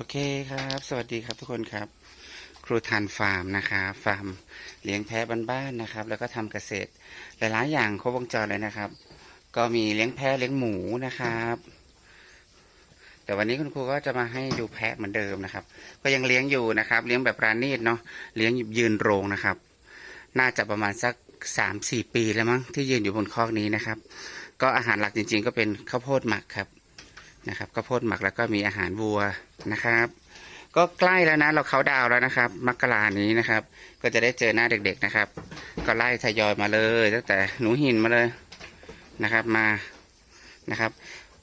โอเคครับ สวัสดีครับทุกคนครับ ครูทันฟาร์มนะครับฟาร์มเลี้ยงแพะบ้านๆนะครับ แล้วก็ทำเกษตร หลายๆอย่างครบวงจรเลยนะครับ ก็มีเลี้ยงแพะเลี้ยงหมูนะครับ แต่วันนี้คุณครูก็จะมาให้ดูแพะเหมือนเดิมนะครับ ก็ยังเลี้ยงอยู่นะครับ เลี้ยงแบบปราณีตเนาะเลี้ยงยืนโรงนะครับ น่าจะประมาณสักสามสี่ปีแล้วมั้งที่ยืนอยู่บนคอกนี้นะครับ ก็อาหารหลักจริง ๆ ก็เป็นข้าวโพดหมักครับ นะครับข้าวโพดหมักแล้วก็มีอาหารวัวนะครับ ก็ใกล้แล้วนะเราเขาดาวแล้วนะครับมกรานี้นะครับ ก็จะได้เจอหน้าเด็ก ๆนะครับ ก็ไล่ทยอยมาเลยตั้งแต่หนูหินมาเลยนะครับมานะครับ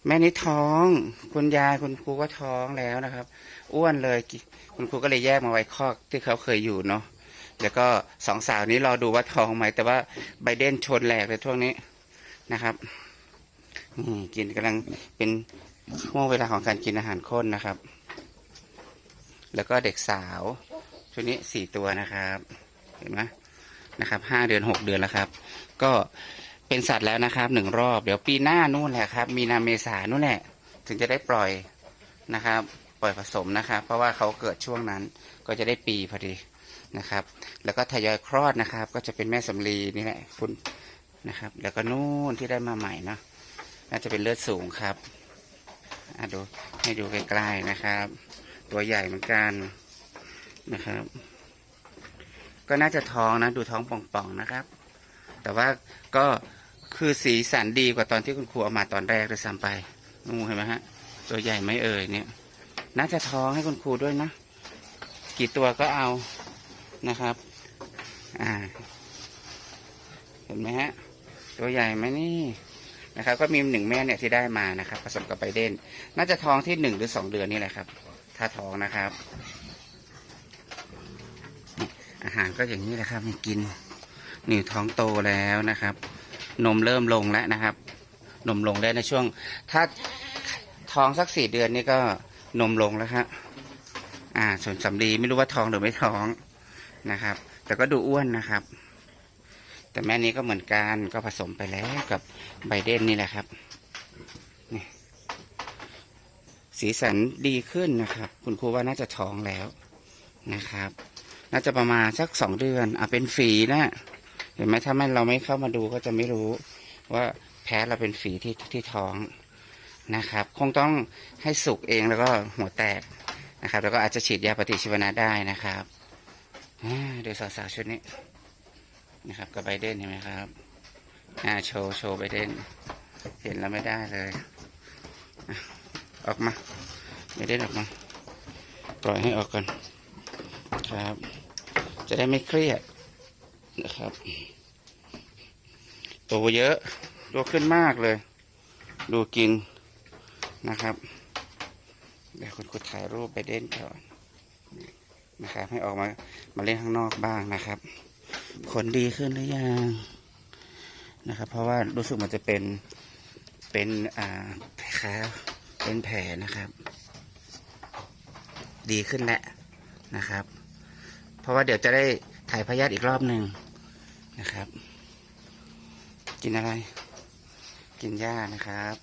แม่นี่ท้อง คุณยายคุณครูก็ท้องแล้วนะครับ อ้วนเลยคุณครูก็เลยแยกมาไว้คอกที่เขาเคยอยู่เนาะแล้วก็สองสาวนี้รอดูว่าท้องไหมแต่ว่าไบเดนชนแหลกเลยช่วงนี้นะครับนี่กินกำลังเป็น ช่วงเวลาของการกินอาหารข้นนะครับ แล้วก็เด็กสาวชุดนี้สี่ตัวนะครับ เห็นไหมนะครับห้าเดือนหกเดือนแล้วครับ ก็เป็นสัตว์แล้วนะครับหนึ่งรอบ เดี๋ยวปีหน้านู่นแหละครับ มีนาเมษานู่นแหละถึงจะได้ปล่อยนะครับ ปล่อยผสมนะครับ เพราะว่าเขาเกิดช่วงนั้นก็จะได้ปีพอดีนะครับ แล้วก็ทยอยคลอดนะครับ ก็จะเป็นแม่สำลีนี่แหละคุณนะครับ แล้วก็นู่นที่ได้มาใหม่เนาะน่าจะเป็นเลือดสูงครับ อะดูให้ดูใกล้ๆนะครับ ตัวใหญ่เหมือนกันนะครับ ก็น่าจะท้องนะ ดูท้องป่องๆนะครับ แต่ว่าก็คือสีสันดีกว่าตอนที่คุณครูเอามาตอนแรกเลยซ้ำไปนูเห็นไหมฮะ ตัวใหญ่ไหม่เอ่ยเนี่ย น่าจะท้องให้คุณครูด้วยนะ กี่ตัวก็เอานะครับ อ่า เห็นไหมฮะ ตัวใหญ่ไหมนี่ นะครับ ก็มีหนึ่งแม่เนี่ยที่ได้มานะครับ ผสมกับไบเดนน่าจะท้องที่หนึ่งหรือสองเดือนนี่แหละครับถ้าท้องนะครับ อาหารก็อย่างนี้แหละครับกินหนี่ท้องโตแล้วนะครับ นมเริ่มลงแล้วนะครับ นมลงแล้วในช่วง ถ้าท้องสักสี่เดือนนี่ก็นมลงแล้วครับอ่าส่วนสำลีไม่รู้ว่าท้องหรือไม่ท้องนะครับ แต่ก็ดูอ้วนนะครับ แต่แม่นี้ก็เหมือนกันก็ผสมไปแล้วกับไบเดนนี่แหละครับนี่สีสันดีขึ้นนะครับ คุณครูว่าน่าจะท้องแล้วนะครับ น่าจะประมาณสักสองเดือนอะเป็นฝีนะเห็นไหมถ้าไม่เราไม่เข้ามาดูก็จะไม่รู้ว่าแพ้เราเป็นฝีที่ที่ท้องนะครับ คงต้องให้สุกเองแล้วก็หัวแตกนะครับ แล้วก็อาจจะฉีดยาปฏิชีวนะได้นะครับอ่าดูสาวๆชุดนี้ นะครับกับไบเดนเห็นไหมครับอ่าโชว์โชว์ไบเดนเห็นแล้วไม่ได้เลย ออกมาไบเดนออกมา ปล่อยให้ออกก่อนครับ จะได้ไม่เครียดนะครับโตเยอะตัวขึ้นมากเลย ดูกินนะครับ เดี๋ยวคุณครูถ่ายรูปไบเด่นก่อนนะครับ ให้ออกมามาเล่นข้างนอกบ้างนะครับ ขนดีขึ้นหรือยังนะครับ เพราะว่ารู้สึกมันจะเป็นเป็นอ่าแผลเป็นแผลนะครับ ดีขึ้นแล้วนะครับ เพราะว่าเดี๋ยวจะได้ถ่ายพยาธิอีกรอบหนึ่งนะครับ กินอะไร กินหญ้านะครับ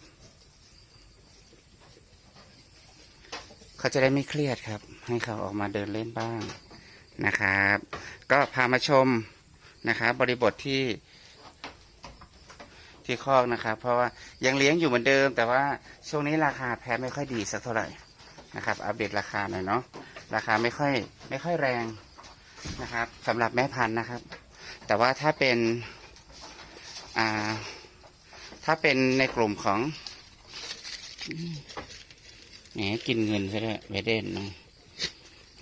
เขาจะได้ไม่เครียดครับ ให้เขาออกมาเดินเล่นบ้างนะครับ ก็พามาชม นะครับบริบทที่ที่คอกนะครับ เพราะว่ายังเลี้ยงอยู่เหมือนเดิม แต่ว่าช่วงนี้ราคาแพ้ไม่ค่อยดีสักเท่าไหร่นะครับ อัปเดตราคาหน่อยเนาะราคาไม่ค่อยไม่ค่อยแรงนะครับสำหรับแม่พันธุ์นะครับ แต่ว่าถ้าเป็นอ่าถ้าเป็นในกลุ่มของแหมกินเงินซะด้วยเวเดนเนาะ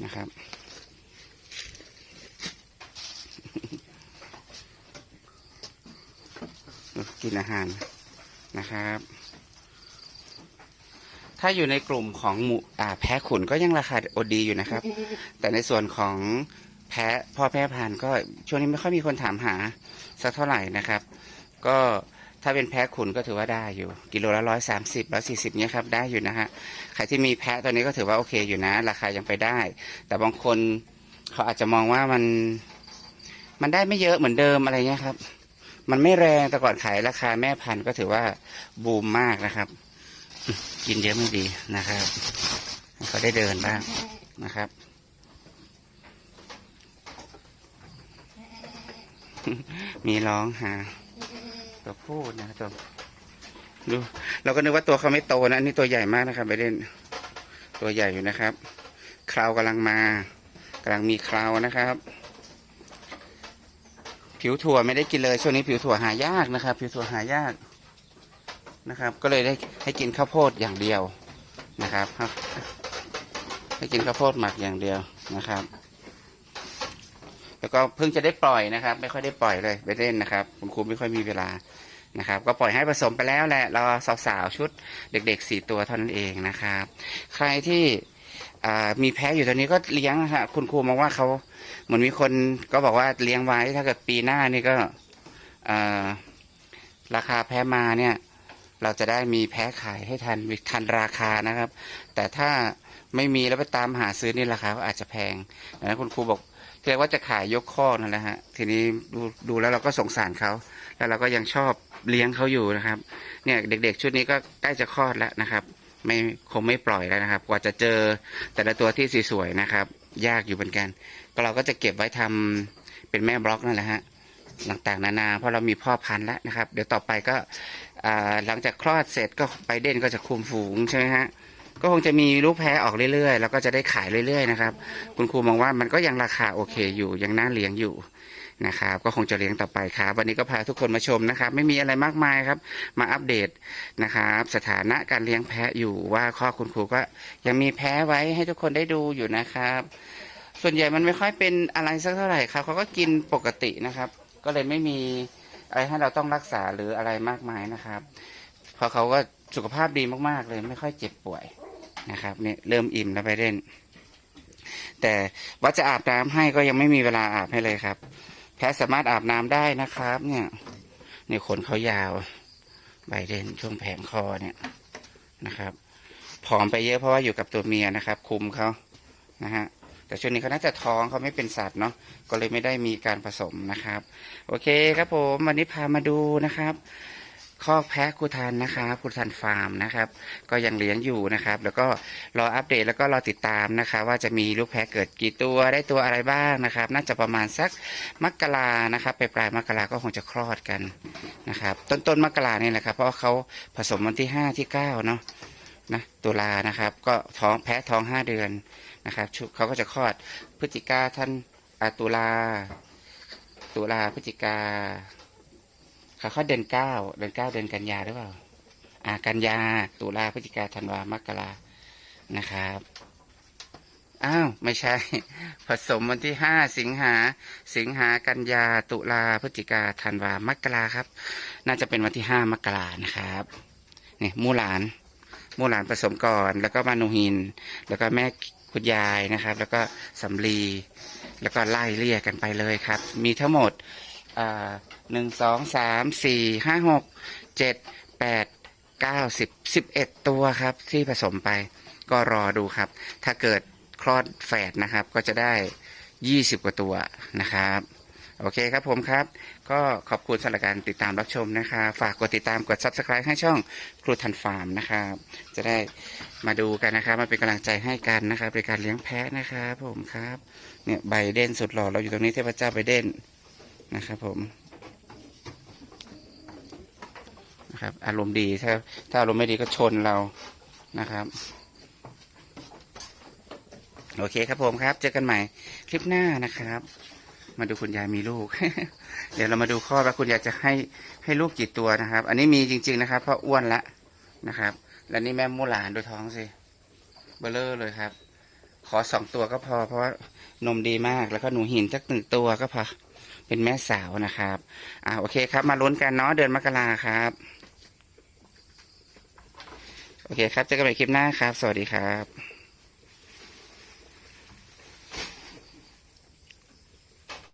นะครับ กินอาหารนะครับ ถ้าอยู่ในกลุ่มของหมูอ่าแพะขุนก็ยังราคาโอดีอยู่นะครับ แต่ในส่วนของแพะพ่อแพะพันธุ์ก็ช่วงนี้ไม่ค่อยมีคนถามหาสักเท่าไหร่นะครับ ก็ถ้าเป็นแพะขุนก็ถือว่าได้อยู่ กิโลละร้อยสามสิบร้อยสี่สิบเนี้ยครับได้อยู่นะฮะใครที่มีแพะตอนนี้ก็ถือว่าโอเคอยู่นะ ราคายังไปได้ แต่บางคนเขาอาจจะมองว่ามันมันได้ไม่เยอะเหมือนเดิมอะไรเงี้ยครับ มันไม่แรงแต่ก่อนขายราคาแม่พันธุ์ก็ถือว่าบูมมากนะครับ กินเยอะไม่ดีนะครับเขาได้เดินบ้างนะครับ มีร้องหาตัวผู้นะตัวดู เราก็นึกว่าตัวเขาไม่โตนะนี่ตัวใหญ่มากนะครับไปเล่นตัวใหญ่อยู่นะครับคราวกำลังมากำลังมีคราวนะครับ ผิวถั่วไม่ได้กินเลยช่วงนี้ผิวถั่วหายากนะครับ ผิวถั่วหายากนะครับ ก็เลยได้ให้กินข้าวโพดอย่างเดียวนะครับ ให้กินข้าวโพดหมักอย่างเดียวนะครับ แล้วก็เพิ่งจะได้ปล่อยนะครับ ไม่ค่อยได้ปล่อยเลยไปเล่นนะครับ คุณครูไม่ค่อยมีเวลานะครับก็ปล่อยให้ผสมไปแล้วแหละราสาวๆชุดเด็กๆสี่ตัวเท่านั้นเองนะครับ ใครที่ มีแพ้อยู่ตอนนี้ก็เลี้ยงนะฮะคุณครูมองว่าเขาเหมือนมีคนก็บอกว่าเลี้ยงไว้ถ้าเกิดปีหน้านี่ก็ราคาแพ้มาเนี่ย เราจะได้มีแพ้ขายให้ทันทันราคานะครับ แต่ถ้าไม่มีแล้วไปตามหาซื้อนี่ราคาก็อาจจะแพงนั้นคุณครูบอกเรียกว่าจะขายยกข้อนั่นแหละฮะ ทีนี้ดูดูแล้วเราก็สงสารเขา แล้วเราก็ยังชอบเลี้ยงเขาอยู่นะครับ เนี่ยเด็กๆชุดนี้ก็ใกล้จะคลอดแล้วนะครับ ไม่คงไม่ปล่อยแล้วนะครับ กว่าจะเจอแต่ละตัวที่สวยๆนะครับ ยากอยู่เหมือนกัน ก็เราก็จะเก็บไว้ทำเป็นแม่บล็อกนั่นแหละฮะต่างๆนานา เพราะเรามีพ่อพันธุ์แล้วนะครับ เดี๋ยวต่อไปก็หลังจากคลอดเสร็จก็ไปเด่นก็จะคุมฝูงใช่ไหมฮะก็คงจะมีลูกแพ้ออกเรื่อยๆ แล้วก็จะได้ขายเรื่อยๆนะครับ คุณครูมองว่ามันก็ยังราคาโอเคอยู่ยังน่าเลี้ยงอยู่ นะครับ ก็คงจะเลี้ยงต่อไปครับ วันนี้ก็พาทุกคนมาชมนะครับ ไม่มีอะไรมากมายครับ มาอัปเดตนะครับ สถานะการเลี้ยงแพะอยู่ว่าข้อคุณครูก็ยังมีแพ้ไว้ให้ทุกคนได้ดูอยู่นะครับ ส่วนใหญ่มันไม่ค่อยเป็นอะไรสักเท่าไหร่ครับเขาก็กินปกตินะครับ ก็เลยไม่มีอะไรให้เราต้องรักษาหรืออะไรมากมายนะครับเพราะเขาก็สุขภาพดีมากๆ เลยไม่ค่อยเจ็บป่วยนะครับเนี่ยเริ่มอิ่มแล้วไปเล่น แต่ว่าจะอาบน้ำให้ก็ยังไม่มีเวลาอาบให้เลยครับ แพะสามารถอาบน้ำได้นะครับ เนี่ยเนี่ยขนเขายาวใบเด่นช่วงแผงคอเนี่ยนะครับผอมไปเยอะเพราะว่าอยู่กับตัวเมียนะครับ คุมเขานะฮะแต่ช่วงนี้เขาน่าจะท้องเขาไม่เป็นสัตว์เนาะก็เลยไม่ได้มีการผสมนะครับ โอเคครับผมวันนี้พามาดูนะครับ คอกแพะคูทานนะครับคูทานฟาร์มนะครับ ก็ยังเลี้ยงอยู่นะครับ แล้วก็รออัปเดตแล้วก็รอติดตามนะครับว่าจะมีลูกแพะเกิดกี่ตัวได้ตัวอะไรบ้างนะครับ น่าจะประมาณสักมกรานะครับไปปลายมกราก็คงจะคลอดกันนะครับ ต้นต้นมกราเนี่ยแหละครับ เพราะเขาผสมวันที่ห้าที่เก้าเนาะนะตุลานะครับ ก็ท้องแพะท้องห้าเดือนนะครับชุเขาก็จะคลอดพฤศจิกาท่านอตุลาตุลาพฤศจิกา เขาเขาเดือนเก้าเดือนเก้าเดือนกันยาหรือเปล่า อ่า กันยาตุลาพฤศจิกาธันวามกรานะครับอ้าวไม่ใช่ ผสมวันที่ห้าสิงหาสิงหากันยาตุลาพฤศจิกาธันวามกราครับ น่าจะเป็นวันที่ห้ามกรานะครับเนี่ยมูหลานมูหลานผสมก่อน แล้วก็มานูฮิน แล้วก็แม่คุณยายนะครับ แล้วก็สำลีแล้วก็ไล่เลี่ยกันไปเลยครับ มีทั้งหมดอ่า หนึ่งสองสามสี่ห้าหกเจ็ดแปดเก้าสิบสิบเอ็ดตัวครับ ที่ผสมไปก็รอดูครับ ถ้าเกิดคลอดแฝดนะครับ ก็จะได้ยี่สิบกว่าตัวนะครับ โอเคครับผมครับ ก็ขอบคุณสำหรับการติดตามรับชมนะครับ ฝากกดติดตามกด subscribe ให้ช่องครูทันฟาร์มนะครับ จะได้มาดูกันนะครับ มาเป็นกำลังใจให้กันนะครับในการเลี้ยงแพะนะครับผมครับ เนี่ยไบเด่นสุดหล่อเราอยู่ตรงนี้เทพเจ้าไบเด่นนะครับผม นะครับ อารมณ์ดีถ้าถ้าอารมณ์ไม่ดีก็ชนเรานะครับ โอเคครับผมครับ เจอกันใหม่คลิปหน้านะครับ มาดูคุณยายมีลูก เดี๋ยวเรามาดูข้อว่าคุณยายจะให้ให้ลูกกี่ตัวนะครับ อันนี้มีจริง ๆนะครับ เพราะอ้วนละนะครับ และนี่แม่มูหลานดูท้องสิเบลเลอร์เลยครับ ขอสองตัวก็พอ เพราะนมดีมากแล้วก็หนูหินสักหนึ่งตัวก็พอเป็นแม่สาวนะครับ อ่าโอเคครับ มาลุ้นกันเนาะเดือนมกราครับ โอเคครับเจอกันใหม่คลิปหน้าครับ สวัสดีครับ